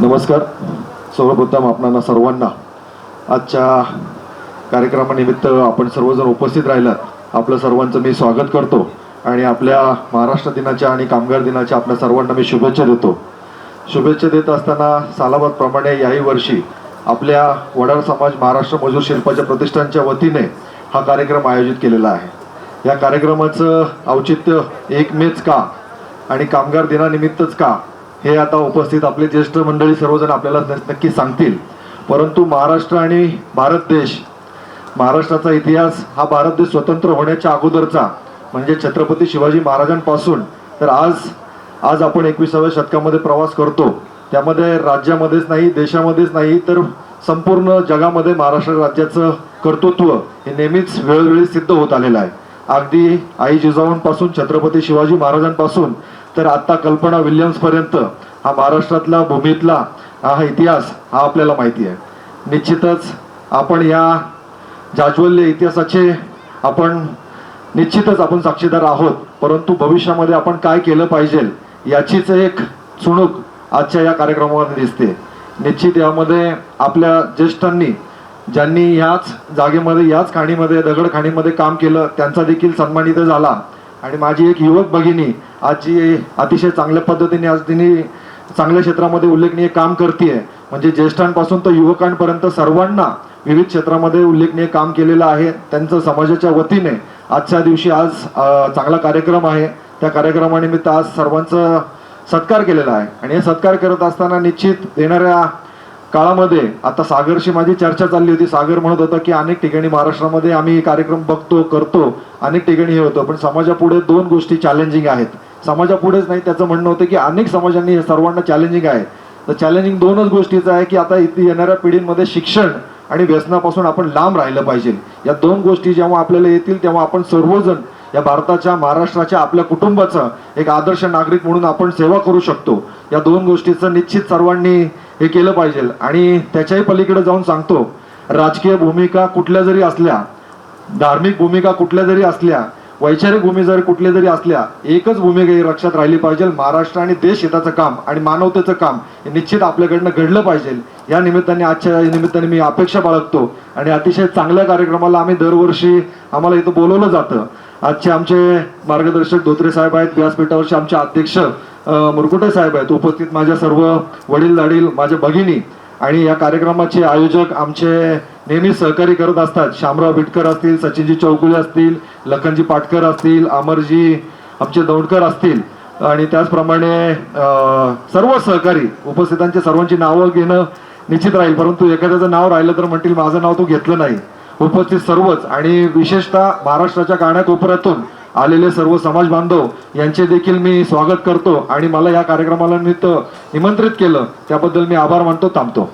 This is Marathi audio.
नमस्कार. सर्वप्रथम आपणाला सर्वांना आजच्या कार्यक्रमानिमित्त आपण सर्वजण उपस्थित राहिलात. आपलं सर्वांचं मी स्वागत करतो आणि आपल्या महाराष्ट्र दिनाच्या आणि कामगार दिनाच्या आपल्या सर्वांना मी शुभेच्छा देतो. शुभेच्छा देत असताना सालाबादप्रमाणे याही वर्षी आपल्या वडार समाज महाराष्ट्र मजूर शिल्पाच्या प्रतिष्ठानच्या वतीने हा कार्यक्रम आयोजित केलेला आहे. या कार्यक्रमाचं औचित्य एक मेच का आणि कामगार दिनानिमित्तच का हे आता उपस्थित आपले ज्येष्ठ मंडळी सर्वजण आपल्याला नक्की सांगतील. परंतु महाराष्ट्र आणि भारत देश महाराष्ट्राचा इतिहास हा भारत देश स्वतंत्र होण्याच्या अगोदरचा म्हणजे छत्रपती शिवाजी महाराजांपासून तर आज आज आपण एकविसाव्या शतकामध्ये प्रवास करतो. त्यामध्ये राज्यामध्येच नाही देशामध्येच नाही तर संपूर्ण जगामध्ये महाराष्ट्र राज्याचं कर्तृत्व हे नेहमीच वेळोवेळी सिद्ध होत आलेलं आहे. अगदी आई जिजाऊंपासून छत्रपती शिवाजी महाराजांपासून तर आता कल्पना विल्यम्सपर्यंत हा महाराष्ट्रातला भूमीतला हा इतिहास हा आपल्याला माहिती आहे. निश्चितच आपण या जाज्वल्य इतिहासाचे आपण निश्चितच आपण साक्षीदार आहोत परंतु भविष्यामध्ये आपण काय केलं पाहिजे याचीच एक चुणूक आजच्या या कार्यक्रमामध्ये दिसते. निश्चित यामध्ये आपल्या ज्येष्ठांनी ज्यांनी ह्याच जागेमध्ये याच खाणीमध्ये दगड खाणीमध्ये काम केलं त्यांचा देखील सन्मानित झाला. आणि माझी एक युवक भगिनी आज जी अतिशय चांगल्या पद्धतीने आज तिने चांगल्या क्षेत्रामध्ये उल्लेखनीय काम करते म्हणजे ज्येष्ठांपासून तर युवकांपर्यंत सर्वांना विविध क्षेत्रामध्ये उल्लेखनीय काम केलेलं आहे. त्यांचं समाजाच्या वतीने आजच्या दिवशी आज चांगला कार्यक्रम आहे. त्या कार्यक्रमानिमित्त आज सर्वांचं सत्कार केलेला आहे. आणि हे सत्कार करत असताना निश्चित येणाऱ्या काळामध्ये आता सागरशी माझी चर्चा चालली होती. सागर म्हणत होता की अनेक ठिकाणी महाराष्ट्रामध्ये आम्ही कार्यक्रम बघतो करतो. अनेक ठिकाणी हे होतं. पण समाजापुढे दोन गोष्टी चॅलेंजिंग आहेत. समाजापुढेच नाही त्याचं म्हणणं होतं की अनेक समाजांनी हे सर्वांना चॅलेंजिंग आहे. तर चॅलेंजिंग दोनच गोष्टीचं आहे की आता इथे येणाऱ्या पिढींमध्ये शिक्षण आणि व्यसनापासून आपण लांब राहिलं पाहिजे. या दोन गोष्टी जेव्हा आपल्याला येतील तेव्हा आपण सर्वजण या भारताच्या महाराष्ट्राच्या आपल्या कुटुंबाचं एक आदर्श नागरिक म्हणून आपण सेवा करू शकतो. या दोन गोष्टीचं निश्चित सर्वांनी हे केलं पाहिजे. आणि त्याच्याही पलीकडे जाऊन सांगतो राजकीय भूमिका कुठल्या जरी असल्या धार्मिक भूमिका कुठल्या जरी असल्या वैचारिक भूमी जरी कुठल्या जरी असल्या एकच भूमिका ही लक्षात राहिली पाहिजे. महाराष्ट्र आणि देश हिताचं काम आणि मानवतेचं काम हे निश्चित आपल्याकडनं घडलं पाहिजे. या निमित्ताने आजच्या निमित्ताने मी अपेक्षा बाळगतो. आणि अतिशय चांगल्या कार्यक्रमाला आम्ही दरवर्षी आम्हाला इथं बोलवलं जातं. आजचे आमचे मार्गदर्शक धोत्रे साहेब आहेत व्यासपीठावरचे आमचे अध्यक्ष मुरकुटे साहेब आहेत. उपस्थित माझ्या सर्व वडील दाडील माझ्या भगिनी आणि या कार्यक्रमाचे आयोजक आमचे नेहमी सहकारी करत असतात. शामराव बिटकर असतील सचिनजी चौगुले असतील लखनजी पाटकर असतील अमरजी आमचे दौंडकर असतील. आणि त्याचप्रमाणे सर्व सहकारी उपस्थितांचे सर्वांची नावं घेणं निश्चित राहील परंतु एखाद्याचं नाव राहिलं तर म्हणतील माझं नाव तू घेतलं नाही. उपस्थित सर्वच आणि विशेषतः महाराष्ट्राच्या कानाकोपऱ्यातून आलेले सर्व समाज बांधव यांचे देखील मी स्वागत करतो आणि मला या कार्यक्रमाला निमित्त निमंत्रित केलं. त्याबद्दल मी आभार मानतो थांबतो.